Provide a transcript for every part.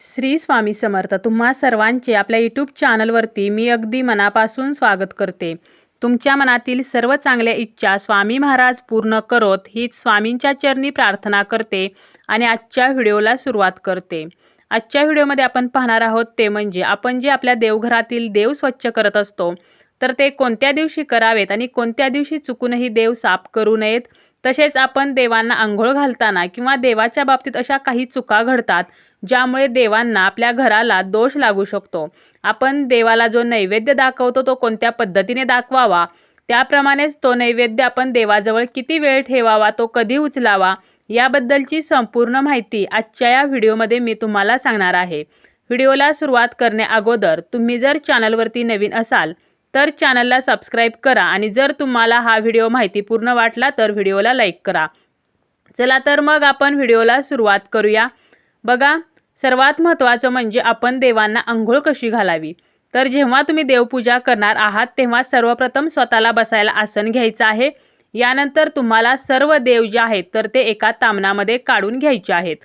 श्री स्वामी समर्थ तुम्हा सर्वांचे आपल्या यूट्यूब चॅनलवरती मी अगदी मनापासून स्वागत करते. तुमच्या मनातील सर्व चांगल्या इच्छा स्वामी महाराज पूर्ण करोत हीच स्वामींच्या चरणी प्रार्थना करते आणि आजच्या व्हिडिओला सुरुवात करते. आजच्या व्हिडिओमध्ये आपण पाहणार आहोत ते म्हणजे आपण जे आपल्या देवघरातील देव स्वच्छ करत असतो तर ते कोणत्या दिवशी करावेत आणि कोणत्या दिवशी चुकूनही देव साफ करू नयेत तसेच आपण देवांना आंघोळ घालताना किंवा देवाच्या बाबतीत अशा काही चुका घडतात ज्यामुळे देवांना आपल्या घराला दोष लागू शकतो. आपण देवाला जो नैवेद्य दाखवतो तो कोणत्या पद्धतीने दाखवावा? त्याप्रमाणेच तो नैवेद्य आपण देवाजवळ किती वेळ ठेवावा तो कधी उचलावा? याबद्दलची संपूर्ण माहिती आजच्या या व्हिडिओमध्ये मी तुम्हाला सांगणार आहे. व्हिडिओला सुरुवात करण्या अगोदर तुम्ही जर चॅनलवरती नवीन असाल तर चॅनलला सबस्क्राईब करा आणि जर तुम्हाला हा व्हिडिओ माहितीपूर्ण वाटला तर व्हिडिओला लाईक करा. चला तर मग आपण व्हिडिओला सुरुवात करूया. बघा सर्वात महत्त्वाचं म्हणजे आपण देवांना आंघोळ कशी घालावी? तर जेव्हा तुम्ही देवपूजा करणार आहात तेव्हा सर्वप्रथम स्वतःला बसायला आसन घ्यायचं आहे. यानंतर तुम्हाला सर्व देव जे आहेत तर ते एका तामणामध्ये काढून घ्यायचे आहेत.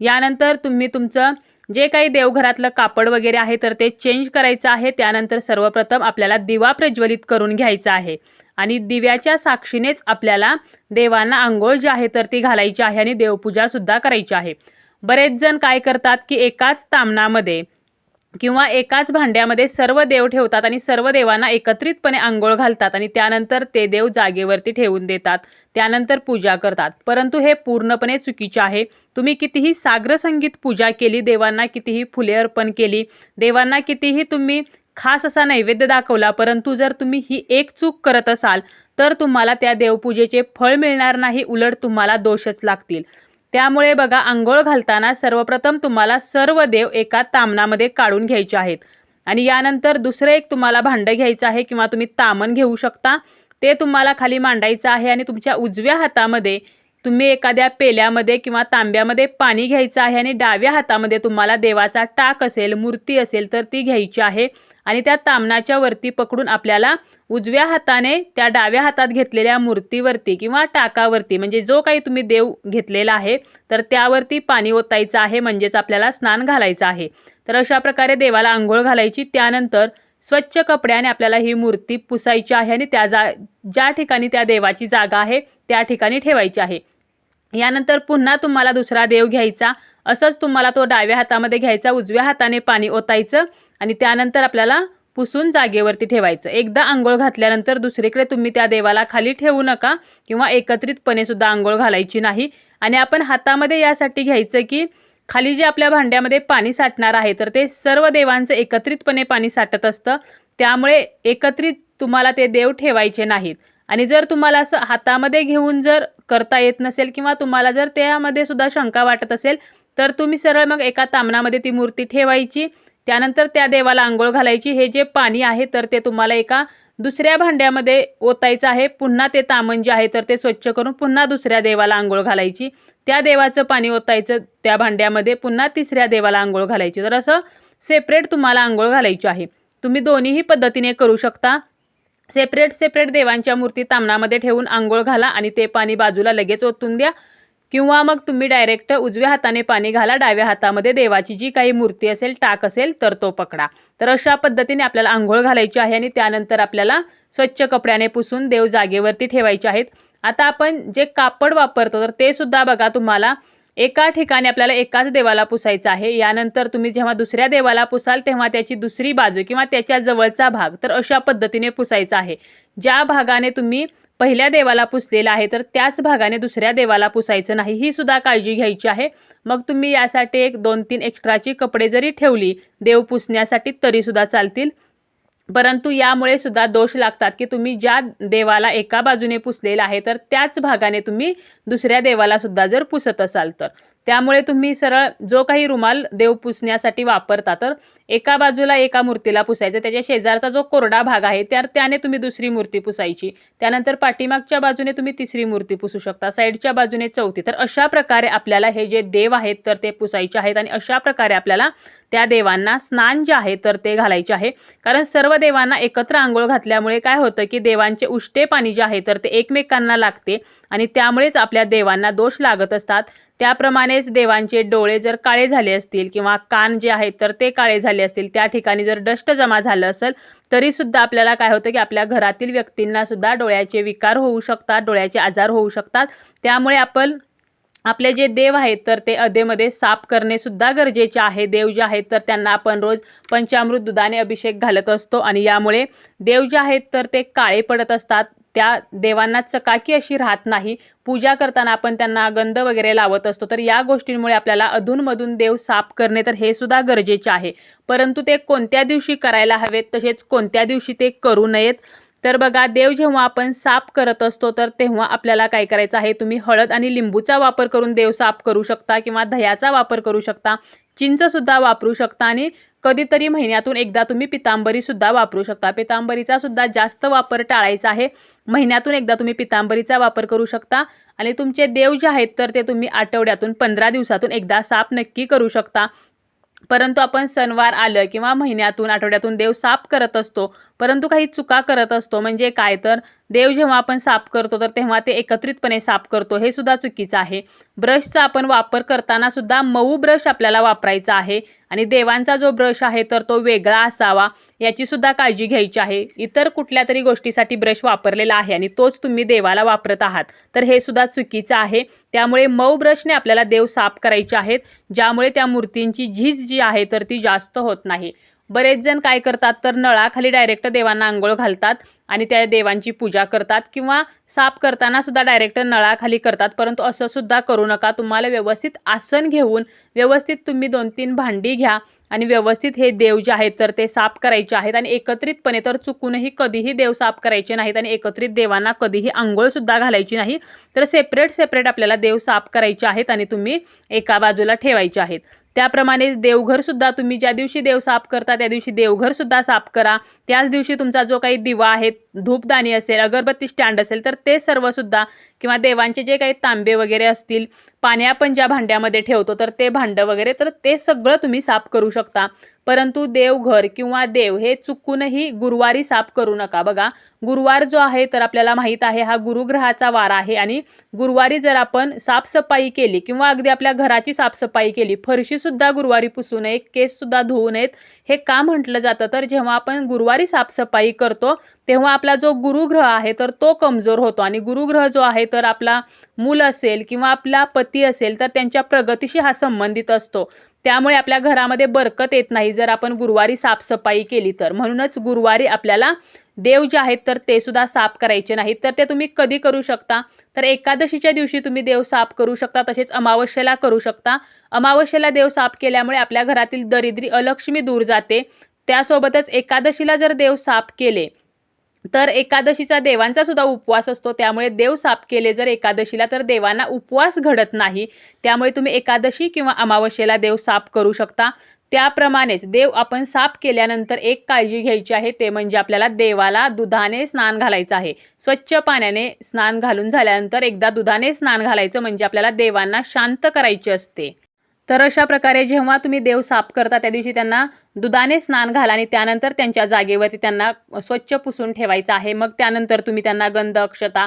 यानंतर तुम्ही तुमचं जे काही देवघरातलं कापड वगैरे आहे तर ते चेंज करायचं आहे. त्यानंतर सर्वप्रथम आपल्याला दिवा प्रज्वलित करून घ्यायचा आहे. आणि दिव्याच्या साक्षीनेच आपल्याला देवांना आंघोळ जी आहे तर ती घालायची आहे आणि देवपूजासुद्धा करायची आहे. बरेच जण काय करतात की एकाच तामणामध्ये किंवा एकाच भांड्यामध्ये सर्व देव ठेवतात आणि सर्व देवांना एकत्रितपणे आंघोळ घालतात आणि त्यानंतर ते देव जागेवरती ठेवून देतात त्यानंतर पूजा करतात. परंतु हे पूर्णपणे चुकीचे आहे. तुम्ही कितीही सागरसंगीत पूजा केली देवांना कितीही फुले अर्पण केली देवांना कितीही तुम्ही खास असा नैवेद्य दाखवला परंतु जर तुम्ही ही एक चूक करत असाल तर तुम्हाला त्या देवपूजेचे फळ मिळणार नाही उलट तुम्हाला दोषच लागतील. त्यामुळे बघा आंघोळ घालताना सर्वप्रथम तुम्हाला सर्व देव एका तामणामध्ये काढून घ्यायचे आहेत. आणि यानंतर दुसरं एक तुम्हाला भांडं घ्यायचं आहे किंवा तुम्ही तामण घेऊ शकता. ते तुम्हाला खाली मांडायचं आहे आणि तुमच्या उजव्या हातामध्ये तुम्ही एखाद्या पेल्यामध्ये किंवा तांब्यामध्ये पाणी घ्यायचं आहे आणि डाव्या हातामध्ये तुम्हाला देवाचा टाक असेल मूर्ती असेल तर ती घ्यायची आहे. आणि त्या तामनाच्या वरती पकडून आपल्याला उजव्या हाताने त्या डाव्या हातात घेतलेल्या मूर्तीवरती किंवा टाकावरती म्हणजे जो काही तुम्ही देव घेतलेला आहे तर त्यावरती पाणी ओतायचं आहे म्हणजेच आपल्याला स्नान घालायचं आहे. तर अशा प्रकारे देवाला आंघोळ घालायची. त्यानंतर स्वच्छ कपड्याने आपल्याला ही मूर्ती पुसायची आहे आणि त्या जा ज्या ठिकाणी त्या देवाची जागा आहे त्या ठिकाणी ठेवायची आहे. यानंतर पुन्हा तुम्हाला दुसरा देव घ्यायचा. असंच तुम्हाला तो डाव्या हातामध्ये घ्यायचा उजव्या हाताने पाणी ओतायचं आणि त्यानंतर आपल्याला पुसून जागेवरती ठेवायचं. एकदा आंघोळ घातल्यानंतर दुसरीकडे तुम्ही त्या देवाला खाली ठेवू नका किंवा एकत्रितपणे सुद्धा आंघोळ घालायची नाही. आणि आपण हातामध्ये यासाठी घ्यायचं की खाली जे आपल्या भांड्यामध्ये पाणी साठणार आहे तर ते सर्व देवांचं एकत्रितपणे पाणी साठत असतं. त्यामुळे एकत्रित तुम्हाला ते देव ठेवायचे नाहीत. आणि जर तुम्हाला असं हातामध्ये घेऊन जर करता येत नसेल किंवा तुम्हाला जर त्यामध्ये सुद्धा शंका वाटत असेल तर तुम्ही सरळ मग एका तामणामध्ये ती मूर्ती ठेवायची. त्यानंतर त्या देवाला आंघोळ घालायची. हे जे पाणी आहे तर ते तुम्हाला एका दुसऱ्या भांड्यामध्ये ओतायचं आहे. पुन्हा ते तामण जे आहे तर ते स्वच्छ करून पुन्हा दुसऱ्या देवाला आंघोळ घालायची. त्या देवाचं पाणी ओतायचं त्या भांड्यामध्ये. पुन्हा तिसऱ्या देवाला आंघोळ घालायची. तर असं सेपरेट तुम्हाला आंघोळ घालायची आहे. तुम्ही दोन्हीही पद्धतीने करू शकता. सेपरेट सेपरेट देवांच्या मूर्ती तामणामध्ये ठेवून आंघोळ घाला आणि ते पाणी बाजूला लगेच ओतून द्या. किंवा मग तुम्ही डायरेक्ट उजव्या हाताने पाणी घाला डाव्या हातामध्ये देवाची जी काही मूर्ती असेल टाक असेल तर तो पकडा. तर अशा पद्धतीने आपल्याला आंघोळ घालायची आहे आणि त्यानंतर आपल्याला स्वच्छ कपड्याने पुसून देव जागेवरती ठेवायचे आहेत. आता आपण जे कापड वापरतो तर ते सुद्धा बघा तुम्हाला एका ठिकाणी आपल्याला एकाच देवाला पुसायचं आहे. यानंतर तुम्ही जेव्हा दुसऱ्या देवाला पुसाल तेव्हा त्याची दुसरी बाजू किंवा त्याच्या जवळचा भाग तर अशा पद्धतीने पुसायचा आहे. ज्या भागाने तुम्ही पहिल्या देवाला पुसलेला आहे तर त्याच भागाने दुसऱ्या देवाला पुसायचं नाही. ही सुद्धा काळजी घ्यायची आहे. मग तुम्ही यासाठी एक दोन तीन एक्स्ट्राची कपडे जरी ठेवली देव पुसण्यासाठी तरीसुद्धा चालतील. परंतु यामुळे सुद्धा दोष लागतात की तुम्ही ज्या देवाला एका बाजूने पुसलेला आहे तर त्याच भागाने तुम्ही दुसऱ्या देवाला सुद्धा जर पुसत असाल तर. त्यामुळे तुम्ही सरळ जो काही रुमाल देव पुसण्यासाठी वापरता तर एका बाजूला एका मूर्तीला पुसायचं त्याच्या शेजारचा जो कोरडा भाग आहे त्या त्याने तुम्ही दुसरी मूर्ती पुसायची. त्यानंतर पाठीमागच्या बाजूने तुम्ही तिसरी मूर्ती पुसू शकता साईडच्या बाजूने चौथी. तर अशा प्रकारे आपल्याला हे जे देव आहेत तर ते पुसायचे आहेत आणि अशा प्रकारे आपल्याला त्या देवांना स्नान जे आहे तर ते घालायचे आहे. कारण सर्व देवांना एकत्र आंघोळ घातल्यामुळे काय होतं की देवांचे उष्टे पाणी जे आहे तर ते एकमेकांना लागते आणि त्यामुळेच आपल्या देवांना दोष लागत असतात. त्याप्रमाणेच देवांचे डोळे जर काळे झाले असतील किंवा कान जे आहेत तर ते काळे झाले असतील त्या ठिकाणी जर डस्ट जमा झालं असेल तरीसुद्धा आपल्याला काय होतं की आपल्या घरातील व्यक्तींनासुद्धा डोळ्याचे विकार होऊ शकतात डोळ्याचे आजार होऊ शकतात. त्यामुळे आपण आपले जे देव आहेत तर ते अधेमध्ये साफ करणे सुद्धा गरजेचे आहे. देव जे आहेत तर त्यांना आपण रोज पंचामृत दुधाने अभिषेक घालत असतो आणि यामुळे देव जे आहेत तर ते काळे पडत असतात. त्या देवांना चकाकी अशी राहत नाही. पूजा करताना आपण त्यांना गंध वगैरे लावत असतो. तर या गोष्टींमुळे आपल्याला अधूनमधून देव साफ करणे तर हे सुद्धा गरजेचे आहे. परंतु ते कोणत्या दिवशी करायला हवेत तसेच कोणत्या दिवशी ते करू नयेत तर बघा देव जेव्हा आपण साफ करत असतो तर तेव्हा आपल्याला काय करायचं आहे? तुम्ही हळद आणि लिंबूचा वापर करून देव साफ करू शकता किंवा दह्याचा वापर करू शकता चिंचसुद्धा वापरू शकता आणि कधीतरी महिन्यातून एकदा तुम्ही पितांबरीसुद्धा वापरू शकता. पितांबरीचा सुद्धा जास्त वापर टाळायचा आहे. महिन्यातून एकदा तुम्ही पितांबरीचा वापर करू शकता आणि तुमचे देव जे आहेत तर ते तुम्ही आठवड्यातून पंधरा दिवसातून एकदा साफ नक्की करू शकता. परंतु आपण सणवार आलं किंवा महिन्यातून आठवड्यातून देव साफ करत असतो परंतु काही चुका करत असतो म्हणजे काय? तर देव जेव्हा आपण साफ करतो तर तेव्हा ते एकत्रितपणे साफ करतो. हे सुद्धा चुकीचं आहे. ब्रशचा आपण वापर करताना सुद्धा मऊ ब्रश आपल्याला वापरायचा आहे आणि देवांचा जो ब्रश आहे तर तो वेगळा असावा याची सुद्धा काळजी घ्यायची आहे. इतर कुठल्या तरी गोष्टीसाठी ब्रश वापरलेला आहे आणि तोच तुम्ही देवाला वापरत आहात. तर हे सुद्धा चुकीचं आहे. त्यामुळे मऊ ब्रशने आपल्याला देव साफ करायचे आहेत ज्यामुळे त्या मूर्तींची झीज जी आहे तर ती जास्त होत नाही. बरेच जण काय करतात तर नळाखाली डायरेक्ट देवांना आंघोळ घालतात आणि त्या देवांची पूजा करतात किंवा साफ करताना सुद्धा डायरेक्ट नळाखाली करतात. परंतु असं सुद्धा करू नका. तुम्हाला व्यवस्थित आसन घेऊन व्यवस्थित तुम्ही दोन तीन भांडी घ्या आणि व्यवस्थित हे देव जे आहेत तर ते साफ करायचे आहेत आणि एकत्रितपणे तर चुकूनही कधीही देव साफ करायचे नाहीत आणि एकत्रित देवांना कधीही आंघोळसुद्धा घालायची नाही. तर सेपरेट सेपरेट आपल्याला देव साफ करायचे आहेत आणि तुम्ही एका बाजूला ठेवायचे आहेत. त्याप्रमाणेच देवघरसुद्धा तुम्ही ज्या दिवशी देव साफ करता त्या दिवशी देवघरसुद्धा साफ करा. त्याच दिवशी तुमचा जो काही दिवा आहे धूपदाणी असेल अगरबत्ती स्टँड असेल तर ते सर्वसुद्धा किंवा देवांचे जे काही तांबे वगैरे असतील पाणी आपण ज्या भांड्यामध्ये ठेवतो तर ते भांडं वगैरे तर ते सगळं तुम्ही साफ करू शकता. परंतु देवघर किंवा देव हे चुकूनही गुरुवारी साफ करू नका. बघा गुरुवार जो आहे तर आपल्याला माहीत आहे हा गुरुग्रहाचा वार आहे आणि गुरुवारी जर आपण साफसफाई केली किंवा अगदी आपल्या घराची साफसफाई केली फरशीसुद्धा गुरुवारी पुसू नये केससुद्धा धुवू नयेत हे का म्हटलं जातं? तर जेव्हा आपण गुरुवारी साफसफाई करतो तेव्हा आपला जो गुरुग्रह आहे तर तो कमजोर होतो. आणि गुरुग्रह जो आहे तर आपला मूल असेल किंवा आपला पती असेल तर त्यांच्या प्रगतीशी हा संबंधित असतो. त्यामुळे आपल्या घरामध्ये बरकत येत नाही जर आपण गुरुवारी साफसफाई केली तर. म्हणूनच गुरुवारी आपल्याला देव जे आहेत तर ते सुद्धा साफ करायचे नाहीत. तर ते तुम्ही कधी करू शकता? तर एकादशीच्या दिवशी तुम्ही देव साफ करू शकता तसेच अमावस्येला करू शकता. अमावस्येला देव साफ केल्यामुळे आपल्या घरातील दरिद्री अलक्ष्मी दूर जाते. त्यासोबतच एकादशीला जर देव साफ केले तर एकादशीचा देवांचा सुद्धा उपवास असतो. त्यामुळे देव साफ केले जर एकादशीला तर देवांना उपवास घडत नाही. त्यामुळे तुम्ही एकादशी किंवा अमावस्येला देव साफ करू शकता. त्याप्रमाणेच देव आपण साफ केल्यानंतर एक काळजी घ्यायची आहे. ते म्हणजे आपल्याला देवाला दुधाने स्नान घालायचं आहे. स्वच्छ पाण्याने स्नान घालून झाल्यानंतर एकदा दुधाने स्नान घालायचं म्हणजे आपल्याला देवांना शांत करायचे असते. तर अशा प्रकारे जेव्हा तुम्ही देव साफ करता त्या दिवशी त्यांना दुधाने स्नान घाला आणि त्यानंतर त्यांच्या जागेवरती त्यांना स्वच्छ पुसून ठेवायचं आहे. मग त्यानंतर तुम्ही त्यांना गंध अक्षता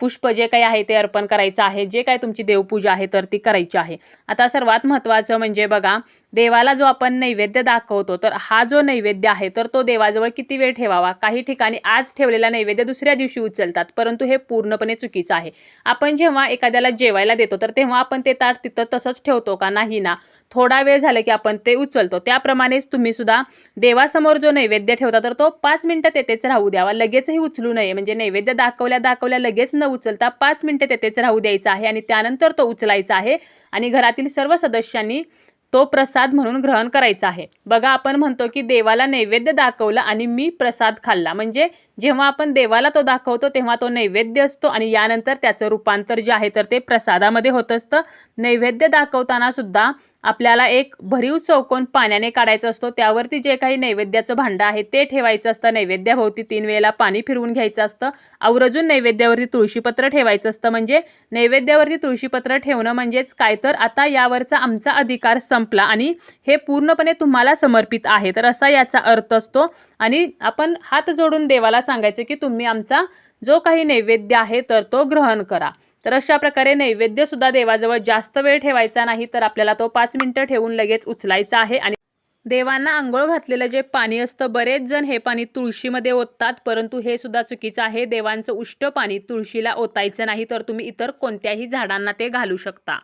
पुष्प जे काही आहे ते अर्पण करायचं आहे. जे काय तुमची देवपूजा आहे तर ती करायची आहे. आता सर्वात महत्त्वाचं म्हणजे बघा देवाला जो आपण नैवेद्य दाखवतो तर हा जो नैवेद्य आहे तर तो देवाजवळ किती वेळ ठेवावा? काही ठिकाणी आज ठेवलेला नैवेद्य दुसऱ्या दिवशी उचलतात परंतु हे पूर्णपणे चुकीचं आहे. आपण जेव्हा एखाद्याला जेवायला देतो तर तेव्हा आपण ते ताट तिथं तसंच ठेवतो का? नाही ना. थोडा वेळ झाला की आपण ते उचलतो. त्याप्रमाणे त्याप्रमाणेच तुम्ही सुद्धा देवासमोर जो नैवेद्य ठेवता तर तो पाच मिनिटं तेथेच राहू द्यावा. लगेचही उचलू नये. म्हणजे नैवेद्य दाखवल्या दाखवल्या लगेच न उचलता पाच मिनिटं तेथेच राहू द्यायचा आहे आणि त्यानंतर तो उचलायचा आहे आणि घरातील सर्व सदस्यांनी तो प्रसाद म्हणून ग्रहण करायचा आहे. बघा आपण म्हणतो की देवाला नैवेद्य दाखवला आणि मी प्रसाद खाल्ला. म्हणजे जेव्हा आपण देवाला तो दाखवतो तेव्हा तो नैवेद्य असतो आणि यानंतर त्याचं रूपांतर जे आहे तर ते प्रसादामध्ये होत असतं. नैवेद्य दाखवताना सुद्धा आपल्याला एक भरीव चौकोन पाण्याने काढायचा असतो. त्यावरती जे काही नैवेद्याचं भांडं आहे ते ठेवायचं असतं. नैवेद्याभोवती तीन वेळेला पाणी फिरवून घ्यायचं असतं. आवरजून नैवेद्यावरती तुळशीपत्र ठेवायचं असतं. म्हणजे नैवेद्यावरती तुळशीपत्र ठेवणं म्हणजेच काय? तर आता यावरचा आमचा अधिकार संपला आणि हे पूर्णपणे तुम्हाला समर्पित आहे. तर असा याचा अर्थ असतो. आणि आपण हात जोडून देवाला सांगायचं की तुम्ही आमचा जो काही नैवेद्य आहे तर तो ग्रहण करा. तर अशा प्रकारे नैवेद्यसुद्धा देवाजवळ जास्त वेळ ठेवायचा नाही तर आपल्याला तो पाच मिनटं ठेवून लगेच उचलायचा आहे. आणि देवांना आंघोळ घातलेलं जे पाणी असतं बरेच जण हे पाणी तुळशीमध्ये ओततात परंतु हे सुद्धा चुकीचं आहे. देवांचं उष्ट पाणी तुळशीला ओतायचं नाही तर तुम्ही इतर कोणत्याही झाडांना ते घालू शकता.